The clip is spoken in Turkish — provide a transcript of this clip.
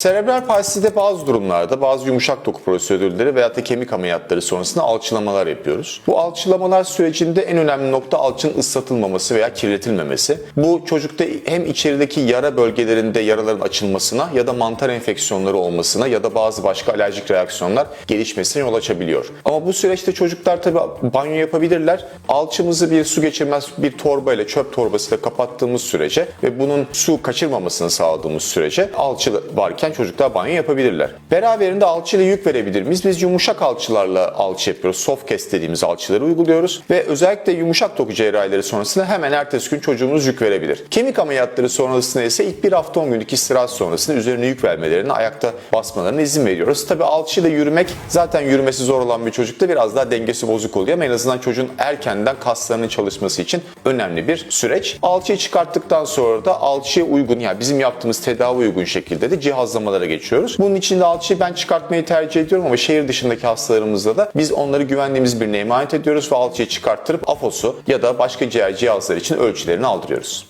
Serebral palside bazı durumlarda bazı yumuşak doku prosedürleri veya da kemik ameliyatları sonrasında alçılamalar yapıyoruz. Bu alçılamalar sürecinde en önemli nokta alçının ıslatılmaması veya kirletilmemesi. Bu çocukta hem içerideki yara bölgelerinde yaraların açılmasına ya da mantar enfeksiyonları olmasına ya da bazı başka alerjik reaksiyonlar gelişmesine yol açabiliyor. Ama bu süreçte çocuklar tabi banyo yapabilirler. Alçımızı bir su geçirmez bir torba ile çöp torbasıyla kapattığımız sürece ve bunun su kaçırmamasını sağladığımız sürece alçı varken çocuklar banyo yapabilirler. Beraberinde alçıyla yük verebilir miyiz? Biz yumuşak alçılarla alçı yapıyoruz. Soft cast dediğimiz alçıları uyguluyoruz ve özellikle yumuşak doku cerrahileri sonrasında hemen ertesi gün çocuğumuz yük verebilir. Kemik ameliyatları sonrasında ise ilk bir hafta 10 günlük istirahat sonrasında üzerine yük vermelerine, ayakta basmalarına izin veriyoruz. Tabi alçıyla yürümek zaten yürümesi zor olan bir çocukta biraz daha dengesi bozuk oluyor ama en azından çocuğun erkenden kaslarının çalışması için önemli bir süreç. Alçıyı çıkarttıktan sonra da alçıya uygun yani bizim yaptığımız tedavi uygun şekilde de cihazlamalara geçiyoruz. Bunun için de alçıyı ben çıkartmayı tercih ediyorum ama şehir dışındaki hastalarımızda da biz onları güvendiğimiz birine emanet ediyoruz ve alçıyı çıkarttırıp afosu ya da başka ciğer cihazlar için ölçülerini aldırıyoruz.